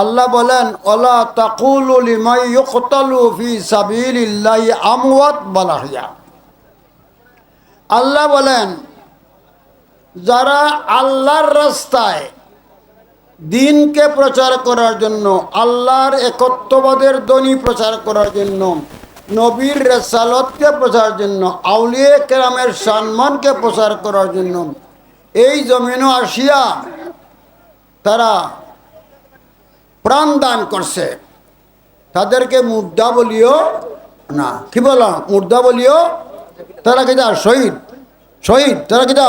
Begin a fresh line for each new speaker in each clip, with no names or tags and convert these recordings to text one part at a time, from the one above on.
আল্লাহ বলেন, অলা তাকুলু আমওয়াত বালাহিয়া আল্লাহ বলেন, যারা আল্লাহর রাস্তায় দিনকে প্রচার করার জন্য, আল্লাহর একত্ববাদের ধ্বনি প্রচার করার জন্য, নবীর রেসালতকে প্রচার জন্য, আউলিয়ে কেরামের সম্মানকে প্রচার করার জন্য, এই জমিনও আসিয়া তারা প্রাণ দান করছে। তাদেরকে মুদ্রা বলিও না। কি বলো? মুদ্রা বলিও? তারা কিটা শহীদ? শহীদ? তারা কিটা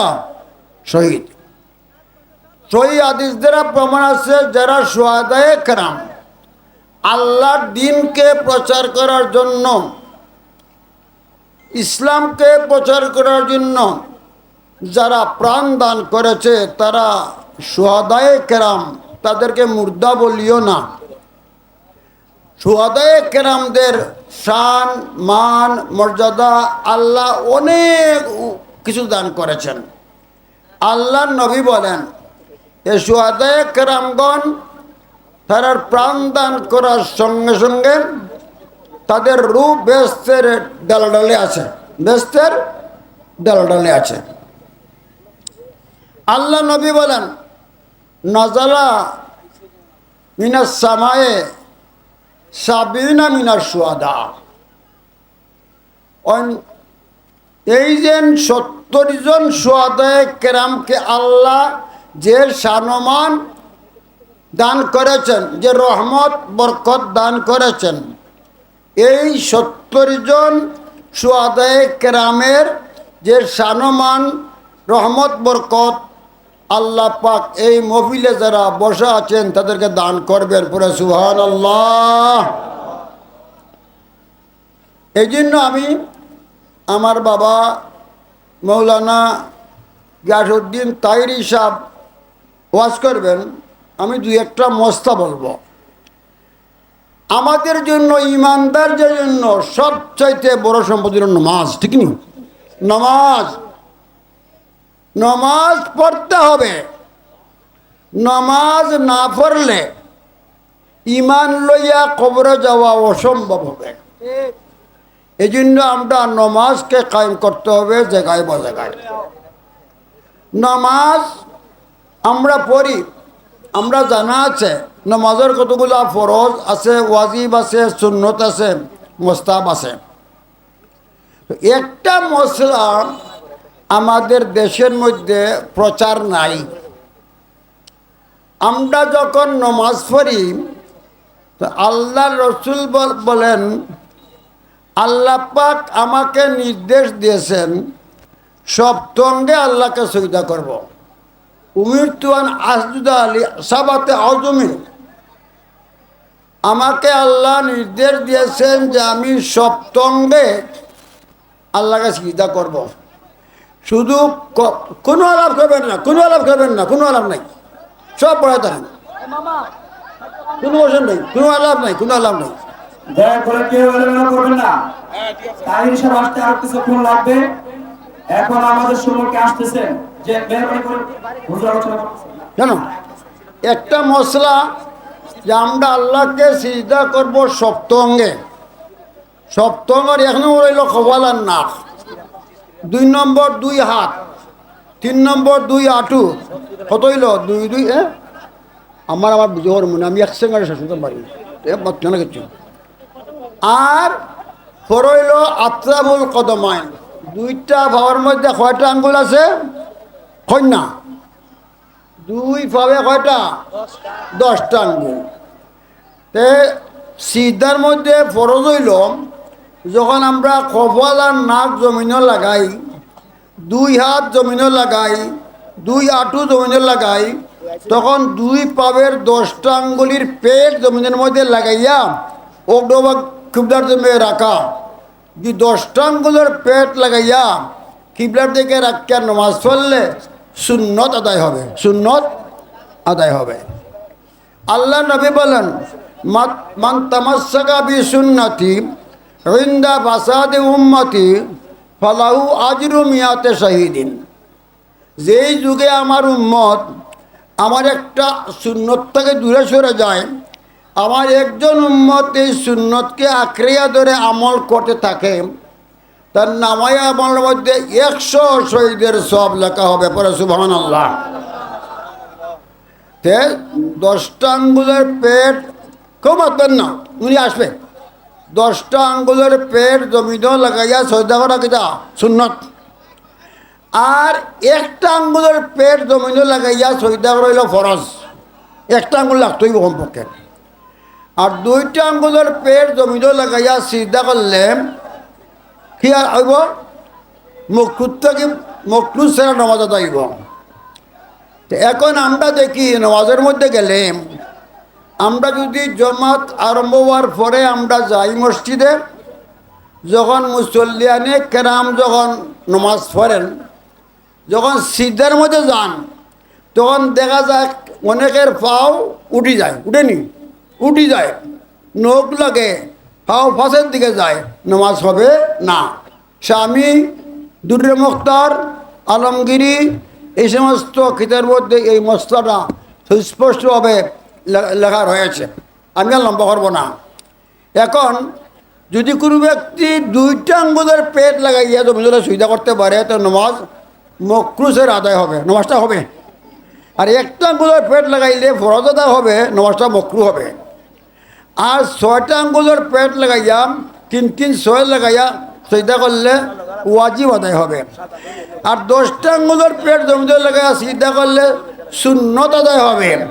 শহীদ। সহি আদিস দ্বারা প্রমাণ আছে, যারা সোয়াদায় কেরাম, আল্লাহর দিনকে প্রচার করার জন্য, ইসলামকে প্রচার করার জন্য যারা প্রাণ দান করেছে, তারা সোয়াদায় কেরাম। তাদেরকে মুর্দা বলিও না। সোয়াদায় কেরামদের শান, মান, মর্যাদা আল্লাহ অনেক কিছু দান করেছেন। আল্লাহ নবী বলেন, এ সোয়াদায় কেরামগণ তারা প্রাণ দান করার সঙ্গে সঙ্গে তাদের রূপ বেস্তের ডালে আছে, বেস্তের ডালে আছে। আল্লাহ নবী বলেন নজালা মিনাস সামায়ে সাবিনা মিনার সুয়াদা এই যে সত্তর জন সোয়াদায় কেরামকে আল্লাহ যে সানমান দান করেছেন, যে রহমত, বরকত দান করেছেন, এই সত্তর জন সোয়াদায় কেরামের যে সানমান, রহমত, বরকত আল্লাহ পাক এই মহিলে যারা বসা আছেন, তাদেরকে দান করবেন পুরো সুহান আল্লাহ এই জন্য আমি আমার বাবা মৌলানা গিয়াসুদ্দিন তাইরি সাহ ওয়াজ করবেন, আমি দুই একটা মস্তা বলব। আমাদের জন্য, ইমানদারদের জন্য সবচাইতে বড় সম্পদ হল নমাজ, ঠিক নি? নমাজ। নমাজ পড়তে হবে। নমাজ না পড়লে ইমান লইয়া কবরে যাওয়া অসম্ভব হবে। এই জন্য আমরা নমাজকে কায়েম করতে হবে জায়গায় বা জায়গায়। নমাজ আমরা পড়ি, আমরা জানা আছে নমাজের কতগুলা ফরজ আছে, ওয়াজিব আছে, সুন্নত আছে মোস্তাব আছে। একটা মশলা আমাদের দেশের মধ্যে প্রচার নাই। আমরা যখন নমাজ পড়ি, তো আল্লাহ রসুল বলেন, আল্লাহ পাক আমাকে নির্দেশ দিয়েছেন সপ্তঙ্গে আল্লাহকে সুবিধা করব। উমির তুয়ান আসজুদা আলী সাবাতে আজমিন আমাকে আল্লাহ নির্দেশ দিয়েছেন যে আমি সপ্তঙ্গে আল্লাহকে সুবিধা করব। শুধু কোনো আলাপ করবেন না কোনো আলাপ করবেন না কোনো আলাপ নাই। সব পড়ে থাকেন কোনো ওষুধ নেই কোনো আলাপ নাই কোনো আলাপ নেই।
দয়া করে কেউ এলোমেলো করবেন না। তাই হিসাব আসতে আর কিছুক্ষণ লাগবে। এখন আমাদের সম্মুখে আসতেছেন যে মেহরবানি করে হুজুর আলোচনা করতেছেন।
জানো একটা মশলা যে আমরা আল্লাহকে সিজদা করব সপ্তঙ্গে। সপ্তঙ্গের এক নম্বর হইল কপালার নাক দুই নম্বর দুই হাত, তিন নম্বর দুই আঁটু। কত হইল? দুই দুই, এ? আমার আমার বুঝে মনে আমি একসঙ্গে শেষ করতে পারি। কেন কিছু আর পর হইল আত্রাবুল কদমাইন। দুইটা ভাবার মধ্যে কয়টা আঙ্গুল আছে? কন্যা। দুই পাবে কয়টা? দশটা আঙ্গুল। তে, সিদ্ধার মধ্যে ফরজ হইল যখন আমরা কপাল আর নাক জমিনে লাগাই, দুই হাত জমিনে লাগাই, দুই আঁটু জমিনে লাগাই, তখন দুই পাবের দশটা আঙ্গুলির পেট জমিনের মধ্যে লাগাইয়া ওগডোবা কিবলার জমে রাখা। যে দশটা আঙ্গুলের পেট লাগাইয়া কিবলার দিকে রাখিয়া নমাজ পড়লে সুন্নত আদায় হবে, সুন্নত আদায় হবে। আল্লাহ নবী বলেন "মাত- মান তামাসাকা বি সুন্নতি রিন্দা ফাসাদে উম্মতি, ফালাহু আজরু মিয়াতে শহীদিন। যেই যুগে আমার উম্মত, আমার একটা সুন্নত থেকে দূরে সরে যায়, আমার একজন উম্মত এই সুন্নতকে আঁকড়িয়া ধরে আমল করতে থাকে, তার নামায় আমলের মধ্যে একশো শহীদের সব লেখা হবে পরে সুবহান আল্লাহ দশটা আঙ্গুলের পেট মারবেন না, উনি আসবে। দশটা আঙ্গুলের পেট জমিদ লাগাইয়া সৈদা করা কিতা? সুন্নত। আর একটা আঙ্গুলের পেট জমিন লাগাইয়া সৈদা করা ফরজ। একটা আঙ্গুল লাগতই কমপক্ষে। আর দুইটা আঙ্গুলের পেট জমিন লাগাইয়া সিদ্ধা করলে কি আর হইব? মুখুত থেকে মকলুদ সেরা নমাজ তো এখন আমরা দেখি, নমাজের মধ্যে গেলে আমরা যদি জমাত আরম্ভ হওয়ার পরে আমরা যাই মসজিদে, যখন মুসল্লিয়ানে কেরাম যখন নমাজ পড়েন, যখন সিদ্ধার মধ্যে যান, তখন দেখা যায় অনেকের পাও উঠি যায় উঠেনি উঠি যায়। নখ লাগে, পাও ফাঁসের দিকে যায়, নমাজ হবে না। স্বামী দুর্রে মুখতার, আলমগিরি, এই সমস্ত খিতের মধ্যে এই মশলাটা সুস্পষ্টভাবে লেখা রয়েছে। আমি আর লম্বা করব না। এখন, যদি কোনো ব্যক্তি দুইটা আঙ্গুলের পেট লাগাইয়া জমিজলে সুবিধা করতে পারে, তো নমাজ মকরুসের আদায় হবে। নমাজটা হবে। আর একটা আঙ্গুলের পেট লাগাইলে ফরজ আদায় হবে, নমাজটা মকরু হবে। আর ছয়টা আঙ্গুলের পেট লাগাইয়া, তিন তিন ছয় লাগাইয়া সৈদা করলে ওয়াজিব আদায় হবে। আর দশটা আঙ্গুলের পেট জমিতে লাগাইয়া সিদ্ধা করলে শূন্যত আদায় হবে।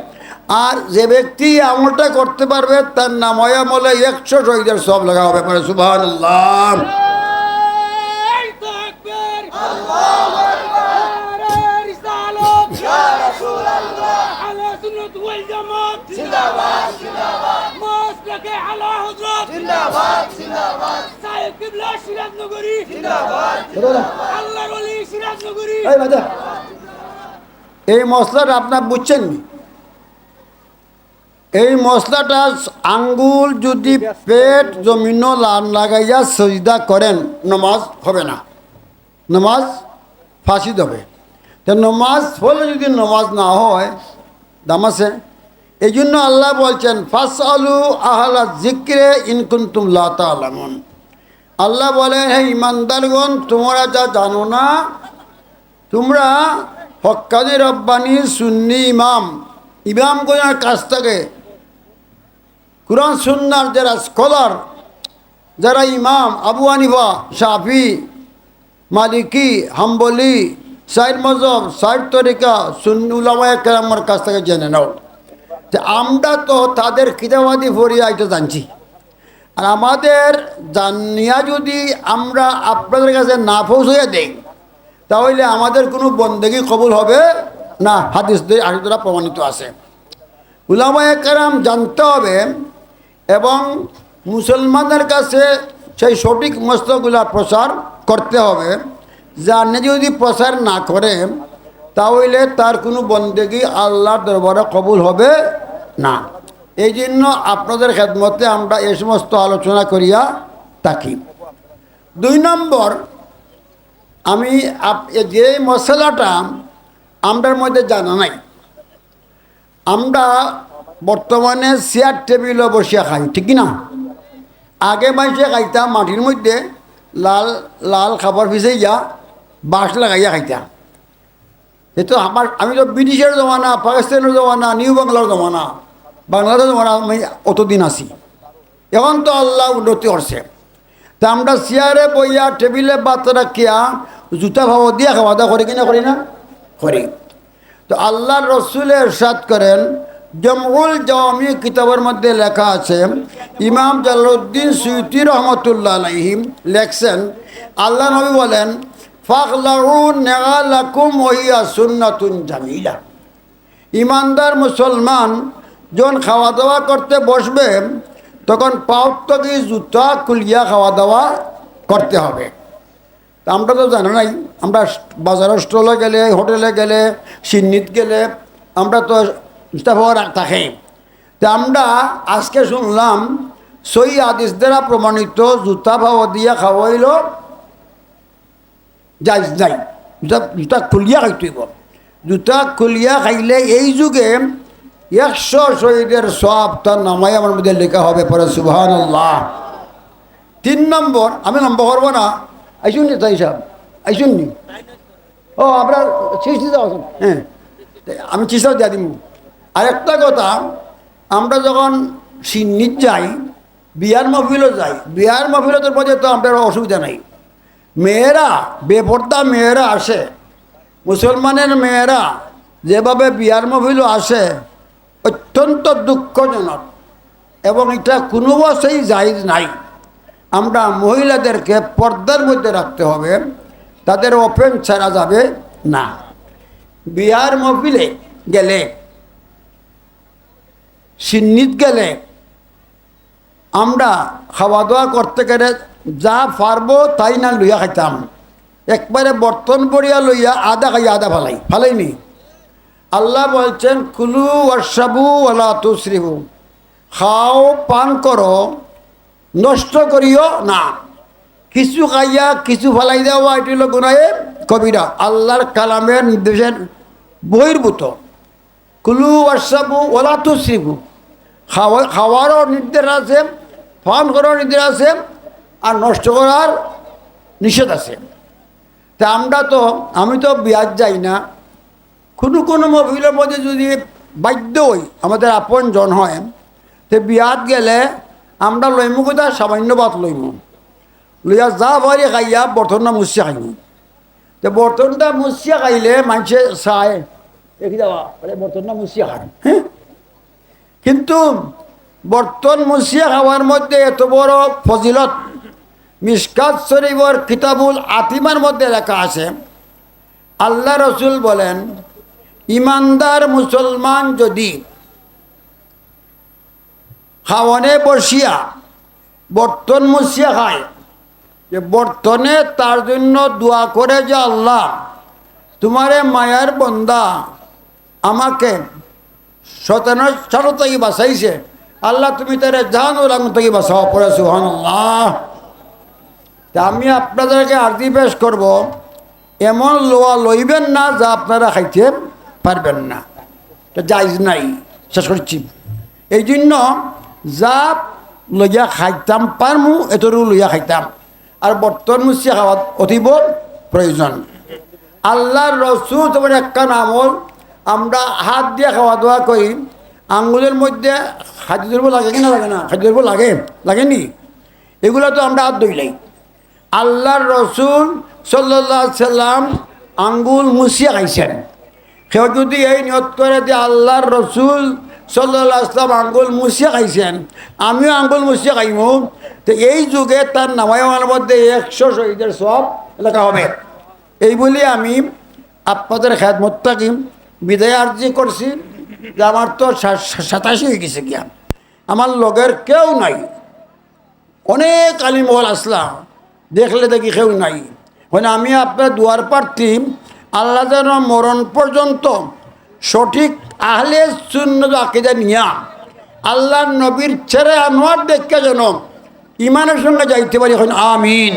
আর যে ব্যক্তি আমলটা করতে পারবে তার নাম আমলে একশো শহীদের সব লেখা হবে। পরে
সুভান
এই মশলাটা আপনার বুঝছেন এই মশলাটা আঙ্গুল যদি পেট জমিন লাগাইয়া সজদা করেন, নমাজ হবে না। নমাজ ফাঁসি দেবে। তো নমাজ হলে যদি নমাজ না হয়, দাম আছে। এই জন্য আল্লাহ বলছেন ফাস আলু আহলা জিক্রে ইনকুন্তুম লাতালামন আল্লাহ বলেন, হে ইমানদারগণ, তোমরা যা জানো না, তোমরা হক্কানি রব্বানি সুন্নি ইমাম। ইমামগণের কাছ থেকে। কোরআন, সুন্নার যারা স্কলার, যারা ইমাম, Abu Hanifa Shafi, Maliki, Hambali side মজব side তরিকা সুন্নুলামায় কেরামার কাছ থেকে জেনে নাও। যে আমরা তো তাদের খিদাবাদি ফরিয়া এটা জানছি। আর আমাদের জানিয়া যদি আমরা আপনাদের কাছে না পৌঁছাইয়া দেই, তাহলে আমাদের কোনো বন্দেগী কবুল হবে না? হাদিস হাদিস দ্বারা প্রমাণিত আছে। কেরাম জানতে হবে এবং মুসলমানদের কাছে সেই সঠিক মস্তগুলা প্রচার করতে হবে। যা নিজে যদি প্রচার না করে, তাহলে তার কোনো বন্দেগী আল্লাহর দরবারে কবুল হবে না। এই জন্য আপনাদের খেদমতে আমরা এই সমস্ত আলোচনা করিয়া থাকি। দুই নম্বর, আমি এ যে মশলাটা আমরার মধ্যে জানা নাই, আমরা বর্তমানে চেয়ার টেবিলে বসিয়া খাই, ঠিক না আগে মানুষে খাইতাম, মাটির মধ্যে লাল লাল খাবার পিছিয়ে যা বাঁশ লাগাইয়া খাইতাম। এতো আমার, আমি তো ব্রিটিশের জমানা, পাকিস্তানের জমানা, নিউ বাংলার জমানা, বাংলাদেশের জমানা আমি অতদিন আছি। এখন তো আল্লাহ উন্নতি করছে। তা আমরা চেয়ারে বইয়া টেবিলে বাত রাখিয়া, জুতা ভাব দিয়া খাওয়া দাওয়া করি কিনা করি না? করি। তো আল্লাহর রসুল এরশাদ করেন জমউল জওয়ামি কিতাবের মধ্যে লেখা আছে, ইমাম জালালউদ্দিন সুইতি রহমতুল্লাহ আলাইহিম লেখছেন, আল্লাহ নবী বলেন জামিলা। ইমানদার মুসলমান যখন খাওয়া দাওয়া করতে বসবে, তখন পাউত থেকে জুতা খুলিয়া খাওয়া দাওয়া করতে হবে। আমরা তো জানো নাই, আমরা বাজারের স্টলে গেলে, হোটেলে গেলে, সিন্নিত গেলে, আমরা তো জুতা থাকে। তা আমরা আজকে শুনলাম সই আদিস দ্বারা প্রমাণিত জুতা পাওয়া দিয়া খাওয়াইল যাই নাই। জুতা জুতা খুলিয়া খাইতেইব জুতা খুলিয়া খাইলে এই যুগে একশো শহীদের সব তার নামাই আমার মধ্যে লেখা হবে পরে সুবহান আল্লাহ তিন নম্বর, আমি নম্বর করব না। আইসুন নি তাই সাহেব? আইসুন নি? ও আপনার চিঠি দাও হ্যাঁ। আমি চিঠিটাও দিয়ে দিব আরেকটা কথা, আমরা যখন সিন্নিত যাই, বিয়ার মহফিলও যাই, বিয়ার মহফিলতের মধ্যে তো আমাদের অসুবিধা নাই। মেয়েরা, বেপর্দা মেয়েরা আসে। মুসলমানের মেয়েরা যেভাবে বিয়ার মহফিলও আসে, অত্যন্ত দুঃখজনক এবং এটা কোনো বসেই জায়জ নাই। আমরা মহিলাদেরকে পর্দার মধ্যে রাখতে হবে, তাদের ওপেন ছাড়া যাবে না। বিহার মহফিলে গেলে সিন্নিত গেলে আমরা খাওয়া দাওয়া করতে গেলে যা পারব তাই না লইয়া খাইতাম। একবারে বর্তন পড়িয়া লইয়া আদা খাইয়া আদা ফালাই। ফালাইনি। আল্লাহ বলছেন, কুলু ওয়াসাবু ওলা তুসরিবু। খাও, পান করো, নষ্ট করিও না। কিছু খাইয়া, কিছু ফালাই দেওয়া এটি হলো গুনায়ে কবিরা। আল্লাহর কালামের নির্দেশের বহির্ভূত। কুলু ওয়াসাবু ওলা তুসরিবু। খাওয়া খাওয়ারও নির্দেশ আছে, পান করার নির্দেশ আছে, আর নষ্ট করার নিষেধ আছে। তা আমরা তো, আমি তো বিয়াজ যাই না। কোনো কোনো মহিলার মধ্যে যদি বাধ্য হই, আমাদের আপন জন হয়, তো বিয়াত গেলে আমরা লইমু কোথা সামান্য ভাত লইমু। লইয়া যা ভারি খাইয়া বর্তনটা মুছিয়া খাইমু। তো বর্তনটা মুছিয়া খাইলে মানুষে চায়, দেখি যাওয়া বর্তনটা মুছিয়া খান। হ্যাঁ? কিন্তু বর্তন মুছিয়া খাওয়ার মধ্যে এত বড় ফজিলত মিসকাত শরীফর কিতাবুল আতিমার মধ্যে লেখা আছে। আল্লাহ রসুল বলেন, ইমানদার মুসলমান যদি খাওয়ানে বসিয়া বর্তন মুছিয়া খায়, যে বর্তনে তার জন্য দোয়া করে যে আল্লাহ, তোমারে মায়ার বন্দা আমাকে ছাড়ো থেকে বাঁচাইছে আল্লাহ, তুমি তারে জান ওলাম থেকে বাঁচাও পড়ে সুহান তা আমি আপনাদেরকে আরতি পেশ করব, এমন লোয়া লইবেন না যা আপনারা খাইতে পারবেন না। তো যাইজ নাই, শেষ করছি। এই জন্য যা লইয়া খাইতাম পারমু, এতটুকু লইয়া খাইতাম। আর বর্তমান মুসিয়া খাওয়া অতীব প্রয়োজন। আল্লাহর রসুল তোমার একটা আমল আমরা হাত দিয়ে খাওয়া দাওয়া করি, আঙ্গুলের মধ্যে খাদ্য দ্রব্য লাগে কি না লাগে না? খাদ্য দ্রব্য লাগে? লাগেনি? এগুলো তো আমরা হাত ধইলাই আল্লাহর রসুল সাল্লাহ সাল্লাম আঙ্গুল মুছিয়া খাইছেন। কেউ যদি এই নিয়ত করে যে আল্লাহর রসুল সাল্লাহ আসলাম আঙ্গুল মুছিয়া খাইছেন, আমিও আঙ্গুল মুছিয়া খাইমু। তো এই যুগে তার নামায়নের মধ্যে একশো শহীদের সব লেখা হবে। এই বলি আমি আপনাদের খেদমত থাকিম বিদায় আর্জি করছি যে আমার তো সাতাশি হয়ে গেছে গিয়া আমার লগের কেউ নাই। অনেক আলিমহল আসলাম দেখলে দেখি কেউ নাই। মানে আমি আপনার দুয়ার প্রার্থী, আল্লাহ যেন মরণ পর্যন্ত সঠিক আহলে শূন্য আকিদা নিয়া আল্লাহ নবীর ছেড়ে আনোয়ার দেখতে যেন ইমানের সঙ্গে যাইতে পারি এখন আমিন।